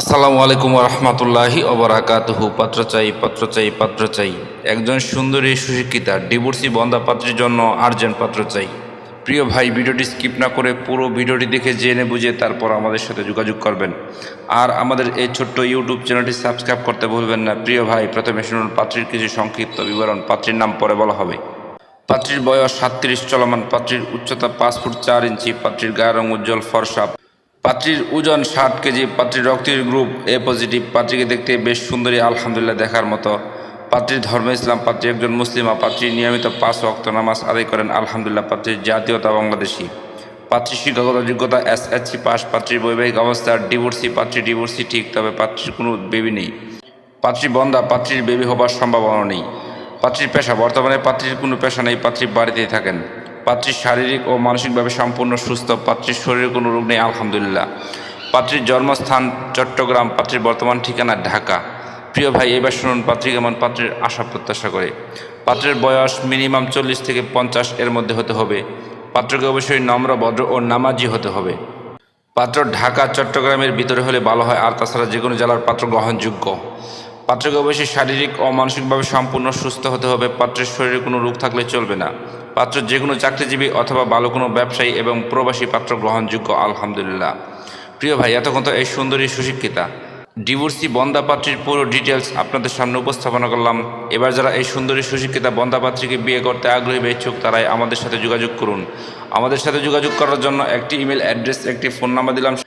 আসসালামু আলাইকুম রহমতুল্লাহি অবরাকাতহু পাত্র চাই পাত্র চাই পাত্র চাই। একজন সুন্দরী, সুশিক্ষিতা, ডিভোর্সি বন্ধা পাত্রের জন্য আর্জেন্ট পাত্র চাই। প্রিয় ভাই, ভিডিওটি স্কিপ না করে পুরো ভিডিওটি দেখে জেনে বুঝে তারপর আমাদের সাথে যোগাযোগ করবেন। আর আমাদের এই ছোট্ট ইউটিউব চ্যানেলটি সাবস্ক্রাইব করতে ভুলবেন না। প্রিয় ভাই, প্রথমে শুনুন পাত্রীর কিছু সংক্ষিপ্ত বিবরণ। পাত্রীর নাম পরে বলা হবে। পাত্রীর বয়স সাতত্রিশ, চলমান। পাত্রীর উচ্চতা পাঁচ ফুট চার ইঞ্চি। পাত্রীর গায়ের রং উজ্জ্বল, ফর্সা। পাত্রীর ওজন ষাট কেজি, পাত্রীর রক্তের গ্রুপ এ পজিটিভ, পাত্রীকে দেখতে বেশ সুন্দরী, আলহামদুলিল্লাহ দেখার মতো। পাত্রীর ধর্ম ইসলাম, পাত্রী একজন মুসলিমা পাত্রী নিয়মিত পাঁচ অক্ত নামাজ আদায় করেন, আলহামদুলিল্লাহ পাত্রীর জাতীয়তা বাংলাদেশি। পাত্রীর শিক্ষাগত যোগ্যতা এস এসসি পাস, পাত্রীর বৈবাহিক অবস্থা ডিভোর্সি, পাত্রী ডিভোর্সি ঠিক, তবে পাত্রীর কোনো বেবি নেই। পাত্রী বন্ধা, পাত্রীর বেবি হবার সম্ভাবনা নেই। পাত্রীর পেশা, বর্তমানে পাত্রীর কোনো পেশা নেই, পাত্রী বাড়িতেই থাকেন। পাত্রীর শারীরিক ও মানসিকভাবে সম্পূর্ণ সুস্থ, পাত্রীর শরীরে কোনো রোগ নেই, আলহামদুলিল্লাহ। পাত্রীর জন্মস্থান চট্টগ্রাম, পাত্রীর বর্তমান ঠিকানা ঢাকা। প্রিয় ভাই, এবার শুনুন পাত্রী কেমন, পাত্রের আশা প্রত্যাশা করে। পাত্রের বয়স মিনিমাম চল্লিশ থেকে পঞ্চাশ এর মধ্যে হতে হবে। পাত্রকে অবশ্যই নম্র, ভদ্র ও নামাজি হতে হবে। পাত্র ঢাকা, চট্টগ্রামের ভিতরে হলে ভালো হয়, আর তাছাড়া যে কোনো জেলার পাত্র গ্রহণযোগ্য। পাত্রকে অবশ্যই শারীরিক ও মানসিকভাবে সম্পূর্ণ সুস্থ হতে হবে। পাত্রের শরীরে কোনো রোগ থাকলে চলবে না। পাত্র যে কোনো চাকরিজীবী অথবা ভালো কোনো ব্যবসায়ী এবং প্রবাসী পাত্র গ্রহণযোগ্য, আলহামদুলিল্লাহ। প্রিয় ভাই, এতক্ষণ তো এই সুন্দরী সুশিক্ষিতা। ডিভোর্সি বন্দা পাত্রীর পুরো ডিটেলস আপনাদের সামনে উপস্থাপনা করলাম। এবার যারা এই সুন্দরী সুশিক্ষিতা বন্দা পাত্রীকে বিয়ে করতে আগ্রহী বা ইচ্ছুক, তারাই আমাদের সাথে যোগাযোগ করুন। আমাদের সাথে যোগাযোগ করার জন্য একটি ইমেল অ্যাড্রেস, একটি ফোন নাম্বার দিলাম।